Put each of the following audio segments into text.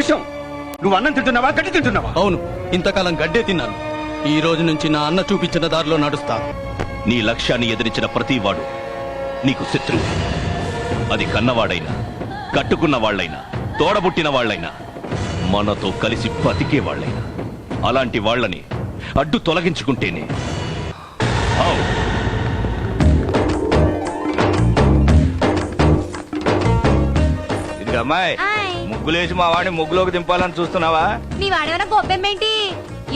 విషయం. నువ్వు అన్నం తింటున్నావా గడ్డి తింటున్నావా? అవును ఇంతకాలం గడ్డే తిన్నాను. ఈ రోజు నుంచి నా అన్న చూపించిన దారిలో నడుస్తా. నీ లక్ష్యాన్ని ఎదిరించిన ప్రతివాడు నీకు శత్రువు. అది కన్నవాడైనా కట్టుకున్న వాళ్ళైనా తోడబుట్టిన వాళ్ళైనా మనతో కలిసి బతికే వాళ్ళైనా అలాంటి వాళ్ళని అడ్డు తొలగించుకుంటేనే. ఇదిగో అమ్మాయి. ఆయ్. ముగ్గులేసి మా వాడిని ముగ్గులోకి దింపాలని చూస్తున్నావా? నీ వాడేమైనా గొప్పెమ్మేంటి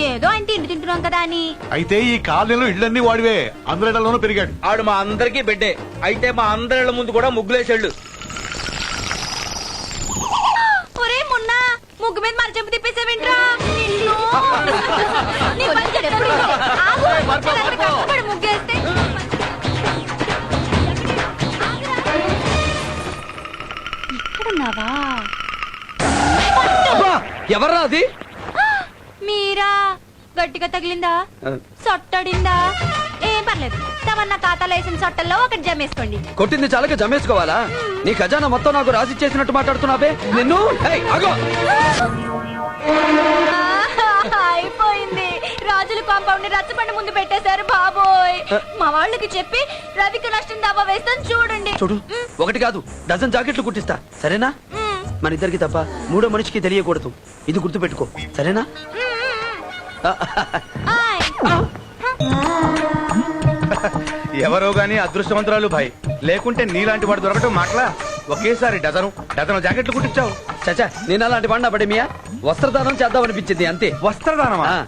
ఏదో ఆయన తిండి తింటున్నాం కదా అని. అయితే ఈ కాలనీలో ఇళ్ళన్నీ వాడివే. అందరిలోనూ పెరిగాడు. ఆడు మా అందరికీ బిడ్డే. అయితే మా అందరిళ్ళ ముందు కూడా ముగ్గులేసాళ్ళు ఒరే మున్నా ముగ్గు మీద మరచెంపు తిప్పేసావేంట్రా? నిన్ను. నీ పని చెప్తాను. ఆగు. వాళ్ళంతా కష్టపడి ముగ్గేస్తే ఎవర్రా అది? మీరా? గట్టిగా తగిలిందా? సొట్టడిందా? ఏం పర్లేదు. తమన్నా ఖాతాలో వేసిన సొట్టల్లో ఒకటి జమేసుకోండి. కొట్టింది చాలక జమేసుకోవాలా? నీ ఖజానా మొత్తం నాకు రాసి చేసినట్టు మాట్లాడుతున్నావే? నిన్ను? అయిపోయింది. రాజుల కాంపౌండ్ని రచ్చబండ ముందు పెట్టేశారు బాబోయ్. మా వాళ్ళకి చెప్పి రవికి నష్టం దాబా వేస్తాను చూడండి. చూడు ఒకటి కాదు డజన్ జాకెట్లు కుట్టిస్తా. సరేనా. మన ఇద్దరికి తప్ప మూడో మనిషికి తెలియకూడదు. ఇది గుర్తుపెట్టుకో. సరేనా. ఎవరో గాని అదృష్టవంతురాలు భాయ్. లేకుంటే నీలాంటి వాడు దొరకటం మాటలా? ఒకేసారి డజను డజను జాకెట్లు కుట్టించావు. చచ్చా నేను అలాంటి వాడినా పడేమియా? వస్త్రదానం చేద్దామనిపించింది అంతే. వస్త్రదానమా?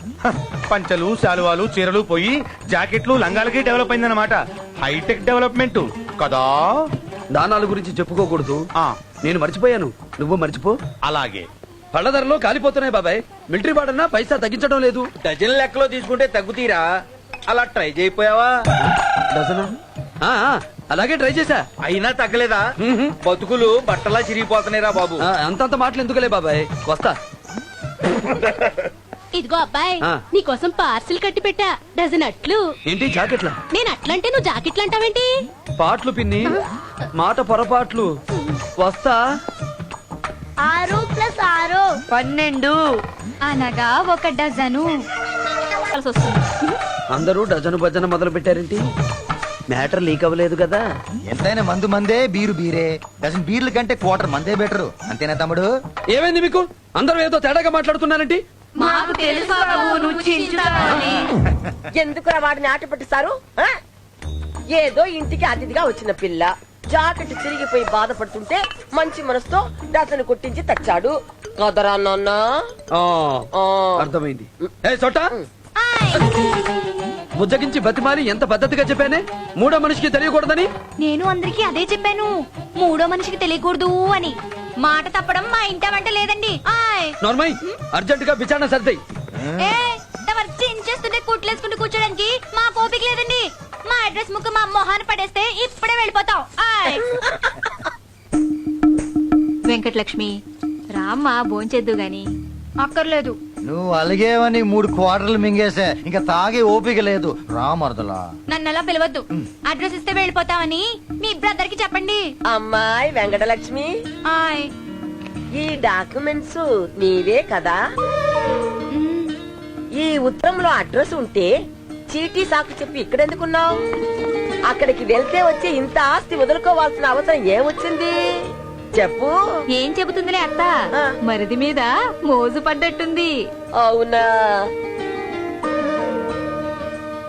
పంచలు శాలువాలు చీరలు పోయి జాకెట్లు లంగాలకి డెవలప్ అయిందన్నమాట. హైటెక్ డెవలప్మెంట్ కదా? దానాల గురించి చెప్పుకోకూడదు. ఆ. నేను మర్చిపోయాను. నువ్వు మర్చిపో. అలాగే. పళ్ళ ధరలో కాలిపోతున్నాయి బాబాయ్. మిలిటరీ వాడన్నా పైసా తగ్గించడం లేదు. డజన్ లెక్కలో తీసుకుంటే తగ్గుతీరా. అలా ట్రై చేయిపోయావా డజనా? ఆ, ఆ, అలాగే ట్రై చేశా. అయినా తగ్గలేదా? బతుకులు బట్టలా చిరిగిపోతున్నాయిరా బాబు. ఆ, అంతంత మాటలు ఎందుకులే బాబాయ్? వస్తా. ఇదిగో అబ్బాయి ఆ. నీకోసం పార్సిల్ కట్టి పెట్టా. డజన్ అట్లు. ఏంటి జాకెట్లా? నేను అట్లంటే నువ్వు జాకెట్లు అంటావేంటి పాటలు పిన్ని మాట పొరపాట్లు. వస్తా. ఆరు ప్లస్ ఆరు. పన్నెండు. అనగా ఒక డజను. కలిసి వస్తుంది. అందరూ డజను భజన మొదలు పెట్టారేంటి మ్యాటర్ లీక్ అవ్వలేదు కదా? ఎంతైనా మందు మందే బీరు బీరే. డజన్ బీర్ల కంటే క్వార్టర్ మందే బెటరు. అంతేనా తమ్ముడు? ఏమైంది మీకు? అందరూ ఏదో తేడాగా మాట్లాడుతున్నారంటి మాకు తెలుసు బాబు నువ్వు చించుతావని ఎందుకురా వాడిని ఆట పట్టిస్తారు ఆ? ఏదో ఇంటికి అతిథిగా వచ్చిన పిల్ల. జాకెట్ చిరిగిపోయి బాధపడుతుంటే మంచి మనసుతో అతను కొట్టించి తెచ్చాడు. కదరా నాన్న? ఆ, ఆ. అర్థమైంది. సొట్ట? బుజ్జగించి బతిమాలి ఎంత పద్ధతిగా చెప్పానే? మూడో మనిషికి తెలియకూడదని? నేను అందరికీ అదే చెప్పాను. మూడో మనిషికి తెలియకూడదు అని. మాట తప్పడం మా ఇంట వంట లేదండి. ఆయ్. నార్మల్ అర్జెంట్గా విచారణ తమరు చించేస్తుంటే కుట్లేసుకుంటూ కూర్చోడానికి మా కోపిక లేదండి. మా అడ్రస్ ముక్క మా మొహాన్ని పడేస్తే వెంకటలక్ష్మి రామ్మా భోంచేద్దు గాని. అక్కర్లేదు. నువ్వు అలిగేవని మూడు క్వార్టర్లు మింగేసా ఇంకా తాగే ఓపిక లేదు. రా మరదలా. నన్ను అలా పిలవద్దు. అడ్రస్ ఇస్తే వెళ్ళిపోతామని మీ బ్రదర్కి చెప్పండి. అమ్మాయి వెంకటలక్ష్మి. ఆయ్. ఈ డాక్యుమెంట్స్ నీవే కదా? మ్, ఈ ఉత్తరంలో అడ్రస్ ఉంటే చీటీ సాకు చెప్పి ఇక్కడెందుకున్నావు? అక్కడికి వెళ్తే వచ్చే ఇంత ఆస్తి వదులుకోవాల్సిన అవసరం ఏమొచ్చింది? చెప్పు. ఏం చెబుతుందిలే అత్త? ఆ. మరిది మీద మోజు పడ్డట్టుంది. అవునా?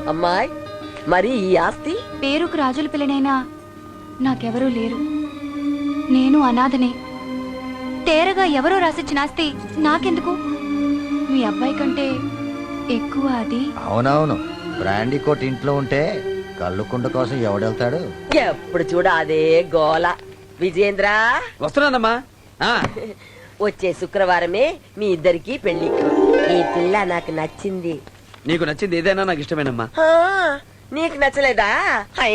అమ్మాయి మరి ఈ ఆస్తి? పేరుకు రాజుల పిల్లనైనా నాకెవరూ లేరు. నేను అనాథనే. తేరగా ఎవరో రాసిచ్చిన ఆస్తి నాకెందుకు? మీ అబ్బాయి కంటే ఎక్కువ అది? అవునవును. బ్రాండీ కోట్ ఇంట్లో ఉంటే కళ్ళుకుండ కోసం ఎవడెళ్తాడు? ఎప్పుడు చూడ అదే గోల. విజేంద్ర వస్తున్నానమ్మా. ఆ, వచ్చే శుక్రవారమే మీ ఇద్దరికి పెళ్ళి ఈ పిల్ల నాకు నచ్చింది. నీకు నచ్చింది ఏదైనా నాకు ఇష్టమేనమ్మా. ఆ, నీకు నచ్చలేదా? హై.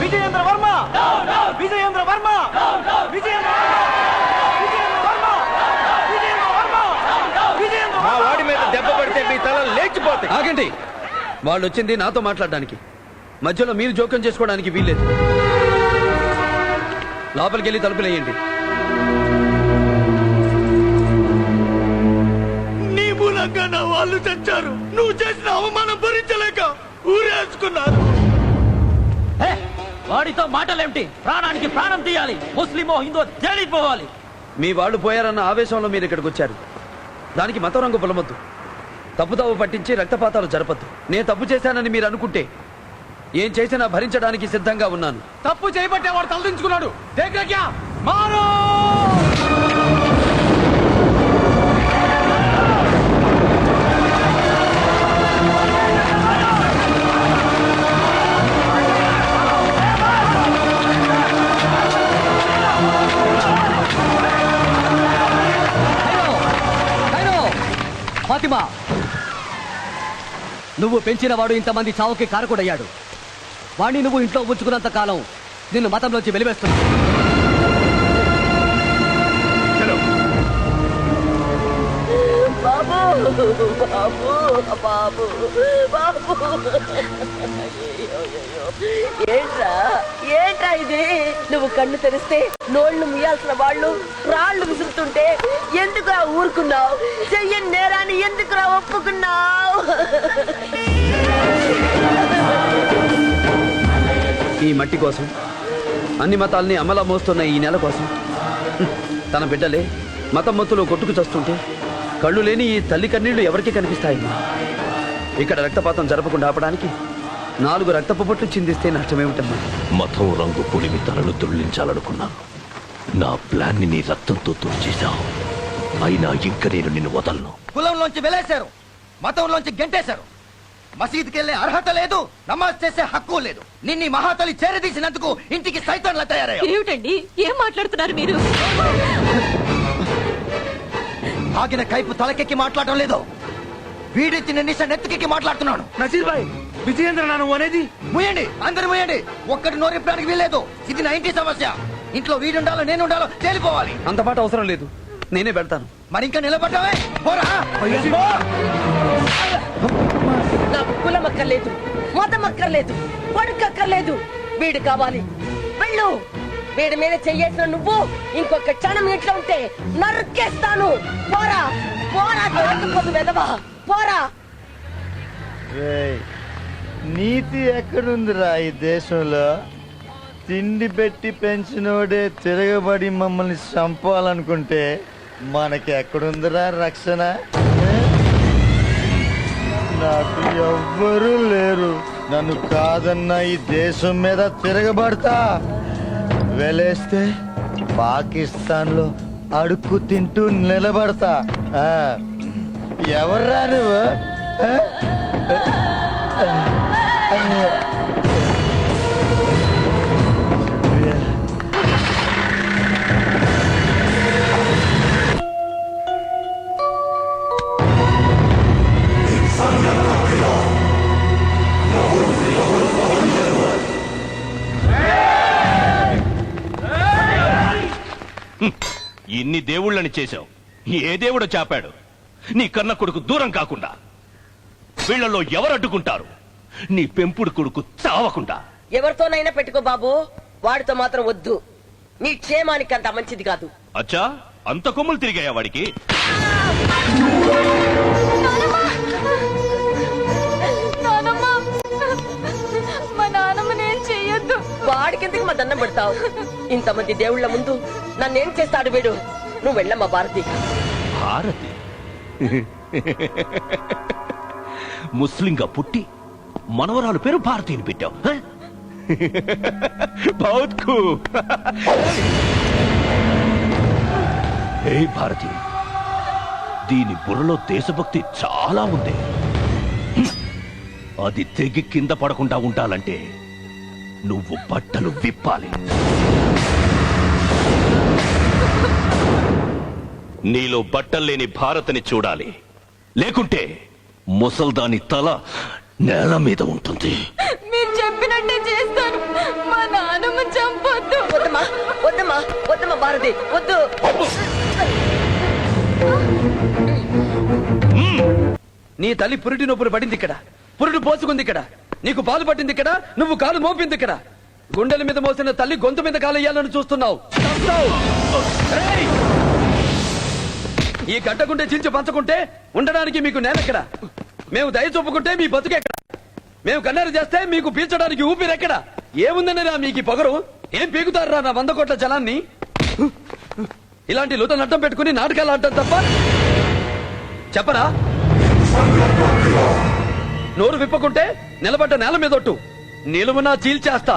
విజయేంద్ర వర్మ విజయేంద్ర వర్మ విజయేంద్ర విజయేంద్ర వర్మ విజయేంద్ర వర్మ విజయేంద్ర మా వాడి మీద దెబ్బ పడితే మీ తల చచ్చిపోతాయి ఆగండి. వాళ్ళు వచ్చింది నాతో మాట్లాడడానికి. మధ్యలో మీరు జోక్యం చేసుకోవడానికి వీల్లేదు. లోపలికి వెళ్ళి తలుపులేయండి నీ మూలంగా నా వాళ్ళు చచ్చారు. నువ్వు చేసిన అవమానం భరించలేక ఊరేసుకున్నారు. వాడితో మాటలేమిటి? ప్రాణానికి ప్రాణం తీయాలి. ముస్లిమో హిందూ తేలిపోవాలి మీ వాళ్ళు పోయారన్న ఆవేశంలో మీరు ఇక్కడికి వచ్చారు. దానికి మతం రంగు పొలమొద్దు. తప్పుదవ్వ పట్టించి రక్తపాతాలు జరపద్దు. నేను తప్పు చేశానని మీరు అనుకుంటే ఏం చేసినా భరించడానికి సిద్ధంగా ఉన్నాను. తప్పు చేయబట్టే వాడు తలదించుకున్నాడు. మారో! ఫాతిమా నువ్వు పెంచిన వాడు ఇంతమంది చావుకి కారకుడయ్యాడు. వాణ్ణి నువ్వు ఇంట్లో ఉంచుకున్నంత కాలం నిన్ను మతంలోంచి వెలివేస్తున్నా. బాబు బాబు బాబు ఏంట్రా? ఇది? నువ్వు కన్ను తెరిస్తే నోళ్ళు ముయ్యాల్సిన వాళ్ళు రాళ్ళు విసురుతుంటే ఎందుకురా ఊరుకున్నావు? చెయ్యని నేరాన్ని ఎందుకురా ఒప్పుకున్నావు? ఈ మట్టి కోసం అన్ని మతాల్ని అమల మోస్తున్న ఈ నెల కోసం తన బిడ్డలే మతం మొత్తులో కొట్టుకు చస్తుంటే కళ్ళు లేని ఈ తల్లి కన్నీళ్ళు ఎవరికి కనిపిస్తాయి ఇక్కడ రక్తపాతం జరపకుండా ఆపడానికి నాలుగు రక్తపు బొట్లు చిందిస్తే నష్టమేమిటమ్మా? మతం రంగు పులిమి తలను దొర్లించాలనుకున్నాను. నా ప్లాన్ని నీ రక్తంతో తుడిచేశావు. అయినా ఇంక నేను నిన్ను వదలను. కులంలోంచి వెలేశారు. మతంలోంచి గెంటేశారు. మసీదుకి వెళ్ళే అర్హత లేదు నమాజ్ చేసే హక్కు లేదు. నిన్ని మహాతలి చేరదీసినందుకు ఇంటికి సైతంలా తయారయ్యావు. ఏమిటండి? ఏం మాట్లాడుతున్నారు మీరు? ఆగిన కైపు తలకెక్కి మాట్లాడటం లేదు. వీడెత్తిన నిశ నెత్తికెక్కి మాట్లాడుతున్నాను నసీర్ భాయ్ విజయేంద్ర నా నువ్వు అనేది ముయండి అందరు ముయండి ఒక్కటి నోరెప్పడానికి వీల్లేదు. ఇది నా ఇంటి సమస్య. ఇంట్లో వీడుండాలో నేను ఉండాలో తేలిపోవాలి. అంత మాట అవసరం లేదు. నేనే పెడతాను. మరి ఇంకా నిలబడ్డావే? పోరా. నాకు కులం అక్కర్లేదు మతం అక్కర్లేదు కొడుకు అక్కర్లేదు వీడు కావాలి. వెళ్ళు. వీడి మీద చెయ్యేసిన నువ్వు ఇంకొక క్షణం ఇంట్లో ఉంటే నరికేస్తాను పోరా. పోరా దొరకపోదు వెదవా. పోరా. నీతి ఎక్కడుందిరా ఈ దేశంలో? తిండి పెట్టి పెంచినోడే తిరగబడి మమ్మల్ని చంపాలనుకుంటే మనకి ఎక్కడుందిరా రక్షణ? నాకు ఎవ్వరూ లేరు. నన్ను కాదన్న ఈ దేశం మీద తిరగబడతా? వెలేస్తే పాకిస్తాన్లో అడుక్కు తింటూ నిలబడతా. ఎవర్రా నువ్వు? ఇన్ని దేవుళ్ళని చేశావు. ఏ దేవుడు చాపాడు? నీ కన్న కొడుకు దూరం కాకుండా. వీళ్ళలో ఎవరు అడ్డుకుంటారు? నీ పెంపుడు కొడుకు చావకుండా. ఎవరితోనైనా పెట్టుకో బాబు వాడితో మాత్రం వద్దు. నీ క్షేమానికి అంత మంచిది కాదు. అచ్చా అంత కొమ్ములు తిరిగాయా వాడికి? నాకెందుకు మా దండం పెడతావు? ఇంతమంది దేవుళ్ళ ముందు నన్నేం చేస్తాడు వీడు? నువ్వు వెళ్ళమ్మా భారతి. భారతి? ముస్లింగా పుట్టి మనవరాలు పేరు భారతిని పెట్టావు హ? ఏ భారతి దీని బుర్రలో దేశభక్తి చాలా ఉంది. అది తెగి కింద పడకుండా ఉండాలంటే నువ్వు బట్టలు విప్పాలి. నీలో బట్టల్లేని భారతని చూడాలి. లేకుంటే ముసల్దాని తల నేల మీద ఉంటుంది. మీరు చెప్పినట్టే చేస్తాను. మా నాన్నమ్మ చంపొద్దు. వద్దమ్మా వద్దమ్మా వద్దమ్మా భారతి వద్దు. నీ తల్లి పురిటి నొప్పులు పడింది ఇక్కడ. పురుడు పోసుకుంది ఇక్కడ. నీకు పాలు పట్టింది ఇక్కడ నువ్వు కాలు మోపింది ఇక్కడ. గుండెల మీద మోసిన తల్లి గొంతు మీద కాలు వేయాలని చూస్తున్నావు. ఈ గడ్డకుంటే చించి పంచకుంటే ఉండడానికి మీకు నేలెక్కడ? మేము దయ చూపుకుంటే మీ బతుకెక్కడ మేము కన్నెర చేస్తే మీకు పీల్చడానికి ఊపిరెక్కడ ఏముందని రా మీకు పొగరు? ఏం పీకుతారా నా వంద కోట్ల జలాన్ని? ఇలాంటి లూత నట్టం పెట్టుకుని నాటకాలు ఆడటం తప్ప? చెప్పరా? నోరు విప్పకుంటే నిలబడ్డ నేల మీదొట్టు నిలువునా చీల్చేస్తా.